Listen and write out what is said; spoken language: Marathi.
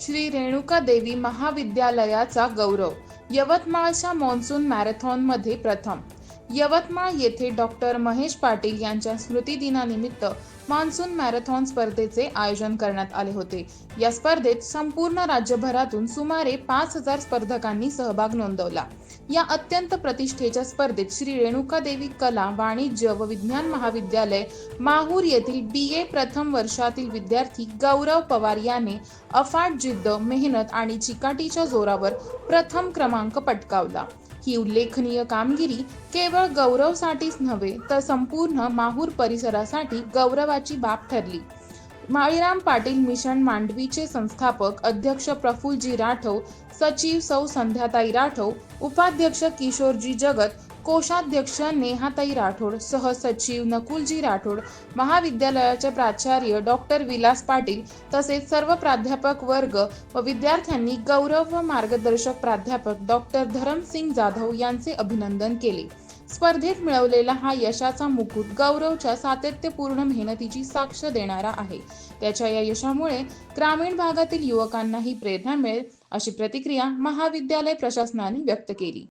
श्री रेणुका देवी महाविद्यालयाचा गौरव. यवतमाळच्या मॉन्सून मॅरेथॉनमध्ये प्रथम. यवतमाळ येथे डॉक्टर महेश पाटील यांच्या स्मृतिदिनानिमित्त मान्सून मॅरेथॉन स्पर्धेचे आयोजन करण्यात आले होते. या स्पर्धेत संपूर्ण राज्यभरातून सुमारे पाच हजार स्पर्धकांनी सहभाग नोंदवला. या अत्यंत प्रतिष्ठेच्या स्पर्धेत श्री रेणुका देवी कला वाणिज्य व विज्ञान महाविद्यालय माहूर येथील बी ए प्रथम वर्षातील विद्यार्थी गौरव पवार याने अफाट जिद्द मेहनत आणि चिकाटीच्या जोरावर प्रथम क्रमांक पटकावला. ही उल्लेखनीय कामगिरी केवळ गौरवसाठीच नव्हे तर संपूर्ण माहूर परिसरासाठी गौरवाची बाब ठरली. माळीराम पाटील मिशन मांडवीचे संस्थापक अध्यक्ष प्रफुलजी राठव सचिव सौ संध्याताई राठव उपाध्यक्ष किशोरजी जगत कोषाध्यक्ष नेहाताई राठोड सहसचिव नकुलजी राठोड महाविद्यालयाचे प्राचार्य डॉक्टर विलास पाटील तसेच सर्व प्राध्यापक वर्ग व विद्यार्थ्यांनी गौरव व मार्गदर्शक प्राध्यापक डॉक्टर धरमसिंग जाधव यांचे अभिनंदन केले. स्पर्धेत मिळवलेला हा यशाचा मुकुट गौरवच्या सातत्यपूर्ण मेहनतीची साक्ष देणारा आहे. त्याच्या या यशामुळे ग्रामीण भागातील युवकांनाही प्रेरणा मिळेल अशी प्रतिक्रिया महाविद्यालय प्रशासनाने व्यक्त केली.